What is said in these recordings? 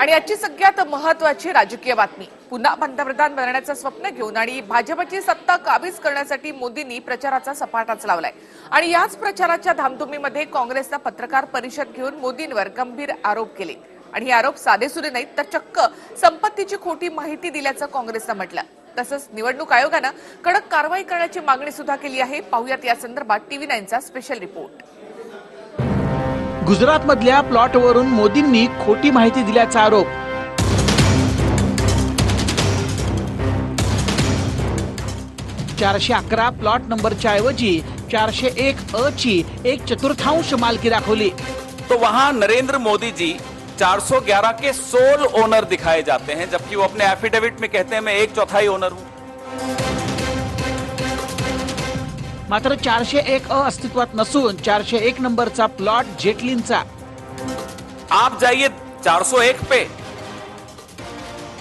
आणि आजची सगळ्यात महत्वाची राजकीय बातमी. पुन्हा पंतप्रधान बनण्याचं स्वप्न घेऊन आणि भाजपची सत्ता काबीज करण्यासाठी मोदींनी प्रचाराचा सपाटाच लावलाय. आणि याच प्रचाराच्या धामधुमीमध्ये काँग्रेसनं पत्रकार परिषद घेऊन मोदींवर गंभीर आरोप केले. आणि हे आरोप साधेसुधे नाहीत तर चक्क संपत्तीची खोटी माहिती दिल्याचं काँग्रेसनं म्हटलं. तसंच निवडणूक आयोगानं कडक कारवाई करण्याची मागणी सुद्धा केली आहे. पाहुयात या संदर्भात टीव्ही नाईनचा स्पेशल रिपोर्ट. गुजरातमधल्या प्लॉटवरून मोदींनी खोटी माहिती दिल्याचा आरोप. चारशे अकरा प्लॉट नंबरच्या ऐवजी चारशे एक अ ची एक चतुर्थांश मालकी दाखवली. तो वहां नरेंद्र मोदी जी 411 के सोल ओनर दिखाए जाते हैं जबकि वो अपने एफिडेविट में कहते हैं मैं एक चौथाई ओनर हूं. मात्र चारशे एक अ अस्तित्वात नसून चारशे एक नंबरचा प्लॉट जेटलींचा. आप जाइए 401 पे.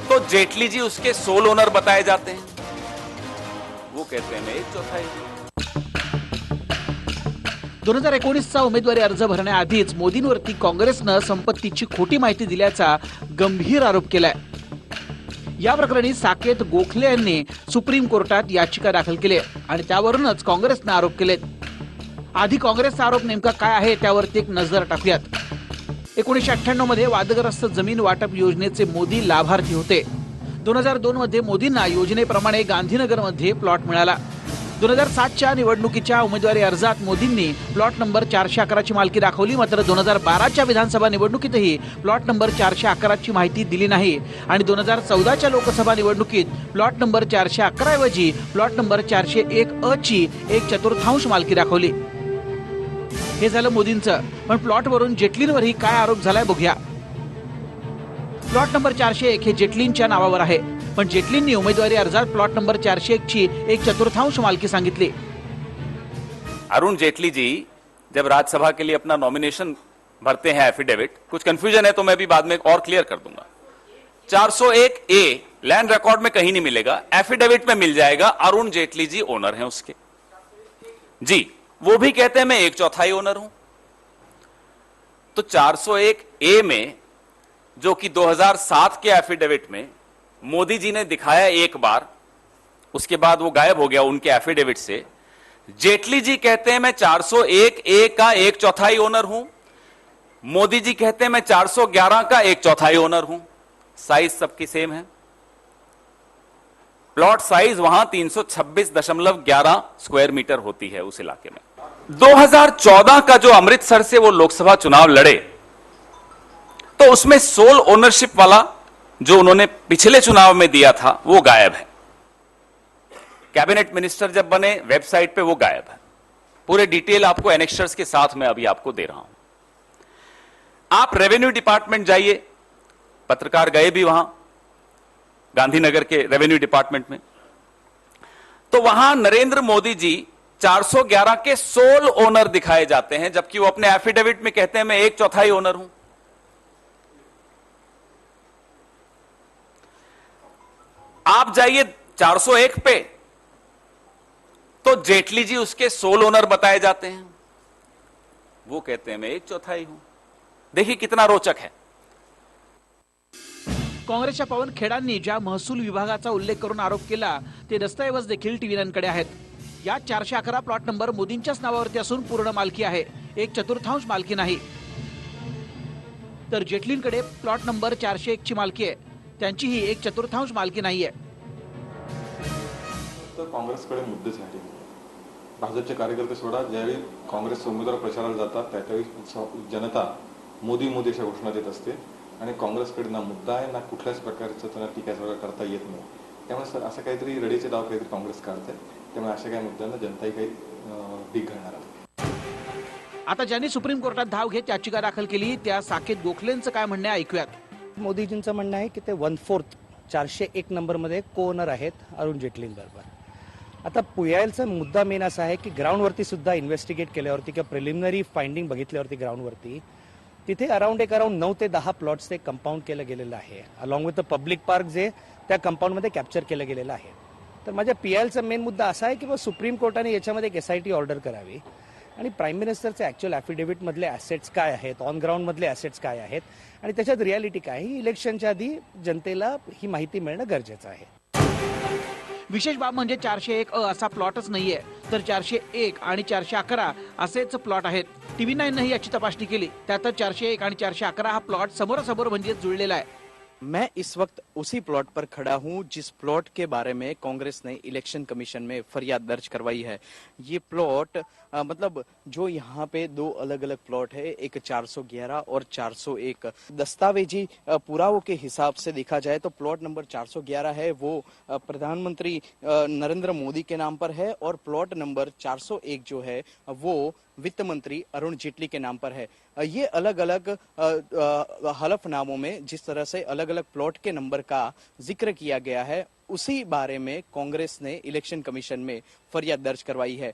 तो जेटली जी उसके सोल ओनर बताए जाते हैं। वो कहते हैं मैं एक चौथाई। दोन हजार एकोणीसचा उमेदवारी अर्ज भरण्याआधीच मोदींवरती काँग्रेसनं संपत्तीची खोटी माहिती दिल्याचा गंभीर आरोप केलाय. या प्रकरणी साकेत गोखले यांनी सुप्रीम कोर्टात याचिका दाखल केली आहे आणि त्यावरूनच काँग्रेसनं आरोप केलेत. आधी काँग्रेसचा आरोप नेमका काय आहे त्यावरती एक नजर टाकूयात. एकोणीसशे अठ्ठ्याण्णवमध्ये वादग्रस्त जमीन वाटप योजनेचे मोदी लाभार्थी होते. दोन हजार दोन मध्ये मोदींना योजनेप्रमाणे गांधीनगरमध्ये प्लॉट मिळाला. दोन हजार सातच्या निवडणुकीच्या उमेदवारी अर्जात मोदींनी प्लॉट नंबर चारशे अकराची मालकी दाखवली मात्र दोन हजार बाराच्या विधानसभा निवडणुकीतही प्लॉट नंबर चारशे अकराची माहिती दिली नाही. आणि दोन हजार चौदाच्या लोकसभा निवडणुकीत प्लॉट नंबर चारशे अकराऐवजी प्लॉट नंबर चारशे एक अ ची एक चतुर्थांश मालकी दाखवली. हे झालं मोदींचं. पण प्लॉटवरून जेटलींवरही काय आरोप झालाय बघूया. प्लॉट नंबर चारशे एक हे जेटलींच्या नावावर आहे. पण जेटलींनी उमेदवारी अर्जात प्लॉट नंबर चारशे एक ची एक चतुर्थांश मालकी सांगितली. अरुण जेटली जी जब राज्यसभा के लिए अपना नॉमिनेशन भरते हैं एफिडेविट कुछ कंफ्यूजन है तो मैं भी बाद में और क्लियर कर दूँगा। 401 ए लैंड रिकॉर्ड में कहीं नहीं मिलेगा एफिडेविट में मिल जाएगा, अरुण जेटली जी ओनर हैं उसके। जी, वो भी कहते हैं मैं एक चौथाई ओनर हूँ। तो 401 ए में, जो कि 2007 के एफिडेविट में मोदी जी ने दिखाया एक बार, उसके बाद वो गायब हो गया उनके एफिडेविट से। जेटली जी कहते हैं, मैं 401 ए का एक चौथाई ओनर हूँ। मोदी जी कहते हैं, मैं 411 का एक चौथाई ओनर हूँ। साइज़ सबकी सेम है। प्लॉट साइज़ वहाँ 326.11 स्क्वायर मीटर होती है उस इलाके में। 2014 का जो अमृतसर से वो लोकसभा चुनाव लड़े तो उसमें सोल ओनरशिप वाला जो उन्होंने पिछले चुनाव में दिया था, वो गायब है। कैबिनेट मिनिस्टर जब बने, वेबसाइट पे वो गायब है। पूरे डिटेल आपको एनेक्शर्स के साथ में अभी आपको दे रहा हूँ। आप रेवेन्यू डिपार्टमेंट जाइए। पत्रकार गए भी वहाँ, गांधीनगर के रेवेन्यू डिपार्टमेंट में। तो वहाँ नरेंद्र मोदी जी 411 के सोल ओनर दिखाए जाते हैं, जबकि वो अपने एफिडेविट में कहते हैं, मैं एक चौथाई ओनर हूँ। आप जाइए 401 पे। तो जेटली जी उसके सोल ओनर बताए जाते हैं। वो कहते हैं मैं एक चौथाई हूं। देखिए कितना रोचक है। काँग्रेसच्या पवन खेडांनी ज्या महसूल विभागाचा उल्लेख करून आरोप केला ते दस्तऐवज देखील टीव्हीकडे आहेत. या चारशे अकरा प्लॉट नंबर मोदींच्याच नावावरती असून पूर्ण मालकी आहे. एक चतुर्थांश मालकी नाही. तर जेटलींकडे प्लॉट नंबर चारशे एक ची मालकी आहे. त्यांचीही एक चतुर्थांश मालकी नाहीये. तर काँग्रेसकडे मुद्दे झाले. भाजपचे कार्यकर्ते सोडा ज्यावेळी काँग्रेस उमेदवार प्रचाराला जातात त्या त्यावेळी जनता मोदी मोदी अशा घोषणा देत असते. आणि काँग्रेसकडे ना मुद्दा आहे ना कुठल्याच प्रकारचं त्यांना वगैरे करता येत नाही. त्यामुळे सर असं काहीतरी रडीचे डाव काहीतरी काँग्रेस काढते त्यामुळे अशा काही मुद्द्यांना जनताही काही भीक घालणार आहे. आता ज्यांनी सुप्रीम कोर्टात धाव घेत याचिका दाखल केली त्या साकेत गोखलेंचं काय म्हणणे आहे ऐकूयात. मोदीजींचं म्हणणं आहे की ते वन फोर्थ चारशे एक नंबरमध्ये को ओनर आहेत अरुण जेटलींबरोबर. आता पुयालचा मुद्दा मेन असा आहे की ग्राउंडवरती सुद्धा इन्व्हेस्टिगेट केल्यावरती किंवा प्रिलिमिनरी फाइंडिंग बघितल्यावरती ग्राउंडवरती तिथे अराउंड एक अराउंड नऊ ते दहा प्लॉट्स ते कंपाऊंड केलं गेलेलं आहे along with the public park जे त्या कंपाऊंडमध्ये कॅप्चर केलं गेलेलं आहे. तर माझ्या पी आयलचा मेन मुद्दा असा आहे की सुप्रीम कोर्टाने याच्यामध्ये एक एस आय टी ऑर्डर करावी. आणि प्राईम मिनिस्टरचे ॲक्च्युअल ॲफिडेव्हिटमधले ॲसेट्स काय आहेत? ऑन ग्राउंडमधले ॲसेट्स काय आहेत? आणि त्याच्यात रियालिटी काय? ही इलेक्शनच्या आधी जनतेला ही माहिती मिळणं गरजेचं आहे. विशेष बाब म्हणजे चारशे एक अ असा प्लॉटच नाहीये. तर चारशे एक आणि चारशे अकरा असेच प्लॉट आहेत. टीव्ही नाईनही याची तपासणी केली. त्यातच चारशे एक आणि चारशे अकरा हा प्लॉट समोरासमोर म्हणजे जुळलेला आहे. मैं इस वक्त उसी प्लॉट पर खड़ा हूँ, जिस प्लॉट के बारे में कांग्रेस ने इलेक्शन कमीशन में फरियाद दर्ज करवाई है। ये प्लॉट मतलब जो यहाँ पे दो अलग अलग प्लॉट है, एक 411 और 401 दस्तावेजी पुरावों के हिसाब से देखा जाए तो प्लॉट नंबर 411 है, वो प्रधानमंत्री नरेंद्र मोदी के नाम पर है और प्लॉट नंबर 401 जो है, वो वित्त मंत्री अरुण जेटली के नाम पर है। ये अलग अलग हलफनामों में जिस तरह से अलग अलग प्लॉट के नंबर का जिक्र किया गया है उसी बारे में कांग्रेस ने इलेक्शन कमीशन में फरियाद दर्ज करवाई है।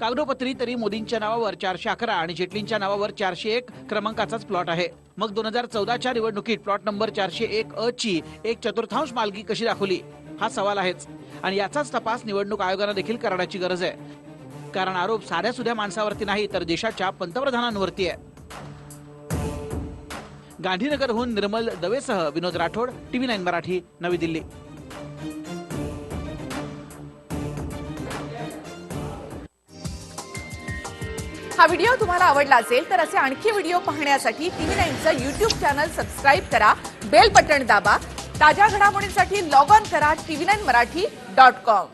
कागदोपत्री तरी मोदींच्या नावावर चारशे अकरा आणि जेटलींच्या नावावर चारशे एक क्रमांकाचाच प्लॉट आहे. मग दोन हजार चौदाच्या निवडणुकीत प्लॉट नंबर चारशे एक अ ची एक चतुर्थांश मालकी कशी दाखवली? हा सवाल आहेच. आणि याचाच तपास निवडणूक आयोगानं देखील करण्याची गरज आहे. कारण आरोप साध्या सुध्या माणसावरती नाही तर देशाच्या पंतप्रधानांवरती आहे. गांधीनगरहून निर्मल दवेसह विनोद राठोड टीव्ही नाईन मराठी नवी दिल्ली. हा व्हिडिओ तुम्हाला आवडला असेल तर असे आणखी व्हिडिओ पाहण्यासाठी टीव्ही नाईनचं युट्यूब चॅनल सबस्क्राईब करा बेल बटन दाबा ताज्या घडामोडींसाठी लॉग ऑन करा TV nine Marathi dot com.